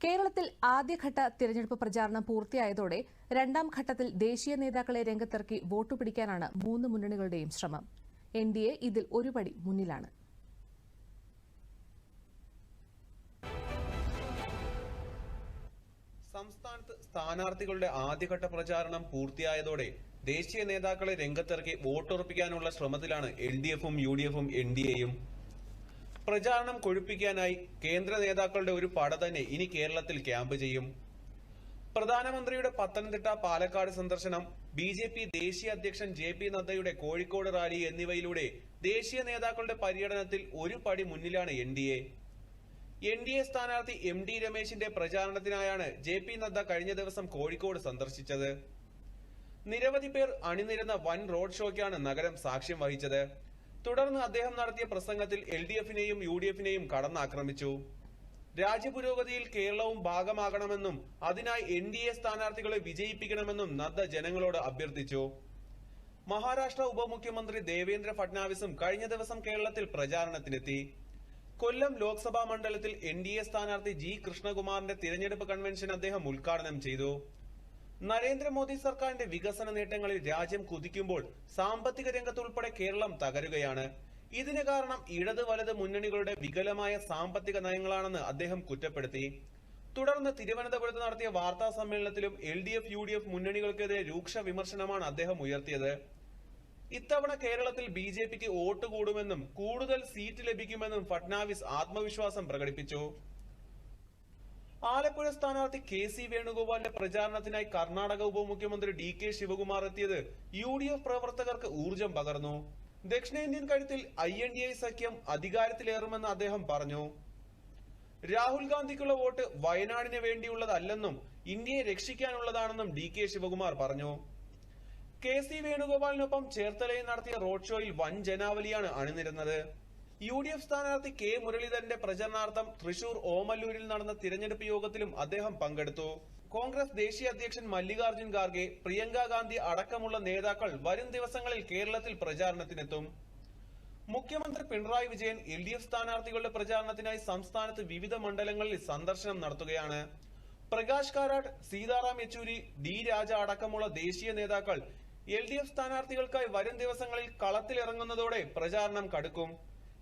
കേരളത്തിൽ ആദ്യഘട്ട തിരഞ്ഞെടുപ്പ് പ്രചാരണം പൂർത്തിയായതോടെ രണ്ടാം ഘട്ടത്തിൽ ദേശീയ നേതാക്കളെ രംഗത്തിറക്കി വോട്ടു പിടിക്കാനാണ് മൂന്ന് മുന്നണികളുടെയും ശ്രമം. എൻ ഡി എ ഇതിൽ ഒരുപടി മുന്നിലാണ്. സംസ്ഥാനത്ത് സ്ഥാനാർത്ഥികളുടെ ആദ്യഘട്ട പ്രചാരണം പൂർത്തിയായതോടെ ദേശീയ നേതാക്കളെ രംഗത്തിറക്കി വോട്ടുറപ്പിക്കാനുള്ള ശ്രമത്തിലാണ് എൽ ഡി എഫും യു ഡി എഫും എൻ ഡി എയും പ്രചാരണം കൊഴുപ്പിക്കാനായി കേന്ദ്ര നേതാക്കളുടെ ഒരു പട തന്നെ ഇനി കേരളത്തിൽ ക്യാമ്പ് ചെയ്യും. പ്രധാനമന്ത്രിയുടെ പത്തനംതിട്ട പാലക്കാട് സന്ദർശനം ബി ജെ പി ദേശീയ അധ്യക്ഷൻ ജെ പി നദ്ദയുടെ കോഴിക്കോട് റാലി എന്നിവയിലൂടെ ദേശീയ നേതാക്കളുടെ പര്യടനത്തിൽ ഒരു പടി മുന്നിലാണ് N D A. N D A സ്ഥാനാർത്ഥി എം ഡി രമേശിന്റെ പ്രചാരണത്തിനായാണ് ജെ പി നദ്ദ കഴിഞ്ഞ ദിവസം കോഴിക്കോട് സന്ദർശിച്ചത്. നിരവധി പേർ അണിനിരന്ന വൻ റോഡ് ഷോയ്ക്കാണ് നഗരം സാക്ഷ്യം വഹിച്ചത്. തുടർന്ന് അദ്ദേഹം നടത്തിയ പ്രസംഗത്തിൽ എൽ ഡി എഫിനെയും യു ഡി എഫിനെയും കടന്നാക്രമിച്ചു. രാജ്യപുരോഗതിയിൽ കേരളവും ഭാഗമാകണമെന്നും അതിനായി എൻ ഡി എ സ്ഥാനാർത്ഥികളെ വിജയിപ്പിക്കണമെന്നും നദ്ദ ജനങ്ങളോട് അഭ്യർത്ഥിച്ചു. മഹാരാഷ്ട്ര ഉപമുഖ്യമന്ത്രി ദേവേന്ദ്ര ഫഡ്നാവിസും കഴിഞ്ഞ ദിവസം കേരളത്തിൽ പ്രചാരണത്തിനെത്തി. കൊല്ലം ലോക്സഭാ മണ്ഡലത്തിൽ എൻ ഡി എ സ്ഥാനാർത്ഥി ജി കൃഷ്ണകുമാറിന്റെ തിരഞ്ഞെടുപ്പ് കൺവെൻഷൻ അദ്ദേഹം ഉദ്ഘാടനം ചെയ്തു. നരേന്ദ്രമോദി സർക്കാരിന്റെ വികസന നേട്ടങ്ങളിൽ രാജ്യം കുതിക്കുമ്പോൾ സാമ്പത്തിക രംഗത്തുൾപ്പെടെ കേരളം തകരുകയാണ്. ഇതിന് കാരണം ഇടത് വലത് മുന്നണികളുടെ വികലമായ സാമ്പത്തിക നയങ്ങളാണെന്ന് അദ്ദേഹം കുറ്റപ്പെടുത്തി. തുടർന്ന് തിരുവനന്തപുരത്ത് നടത്തിയ വാർത്താ സമ്മേളനത്തിലും L D F U D F മുന്നണികൾക്കെതിരെ രൂക്ഷ വിമർശനമാണ് അദ്ദേഹം ഉയർത്തിയത്. ഇത്തവണ കേരളത്തിൽ ബി ജെ പിക്ക് വോട്ട് കൂടുമെന്നും കൂടുതൽ സീറ്റ് ലഭിക്കുമെന്നും ഫട്നാവിസ് ആത്മവിശ്വാസം പ്രകടിപ്പിച്ചു. ആലപ്പുഴ സ്ഥാനാർത്ഥി കെ സി വേണുഗോപാലിന്റെ പ്രചാരണത്തിനായി കർണാടക ഉപമുഖ്യമന്ത്രി ഡി കെ ശിവകുമാർ എത്തിയത് യു ഡി എഫ് പ്രവർത്തകർക്ക് ഊർജം പകർന്നു. ദക്ഷിണേന്ത്യൻ കഴുത്തിൽ ഐ എൻ ഡി ഐ സഖ്യം അധികാരത്തിലേറുമെന്ന് അദ്ദേഹം പറഞ്ഞു. രാഹുൽ ഗാന്ധിക്കുള്ള വോട്ട് വയനാടിന് വേണ്ടിയുള്ളതല്ലെന്നും ഇന്ത്യയെ രക്ഷിക്കാനുള്ളതാണെന്നും ഡി കെ ശിവകുമാർ പറഞ്ഞു. കെ സി വേണുഗോപാലിനൊപ്പം ചേർത്തലയിൽ നടത്തിയ റോഡ് ഷോയിൽ വൻ ജനാവലിയാണ് അണിനിരുന്നത്. യു ഡി എഫ് സ്ഥാനാർത്ഥി കെ മുരളീധരന്റെ പ്രചരണാർത്ഥം തൃശൂർ ഓമല്ലൂരിൽ നടന്ന തിരഞ്ഞെടുപ്പ് യോഗത്തിലും അദ്ദേഹം പങ്കെടുത്തു. കോൺഗ്രസ് ദേശീയ അധ്യക്ഷൻ മല്ലികാർജുൻ ഖാർഗെ പ്രിയങ്ക ഗാന്ധി അടക്കമുള്ള നേതാക്കൾ വരും ദിവസങ്ങളിൽ കേരളത്തിൽ പ്രചാരണത്തിനെത്തും. മുഖ്യമന്ത്രി Pinarayi Vijayan L D F സ്ഥാനാർത്ഥികളുടെ പ്രചാരണത്തിനായി സംസ്ഥാനത്ത് വിവിധ മണ്ഡലങ്ങളിൽ സന്ദർശനം നടത്തുകയാണ്. പ്രകാശ് കാരാട്ട് സീതാറാം യെച്ചൂരി ഡി രാജ അടക്കമുള്ള ദേശീയ നേതാക്കൾ എൽ ഡി എഫ് സ്ഥാനാർത്ഥികൾക്കായി വരും ദിവസങ്ങളിൽ കളത്തിലിറങ്ങുന്നതോടെ പ്രചാരണം കടുക്കും.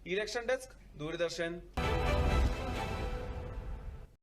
Election desk Doordarshan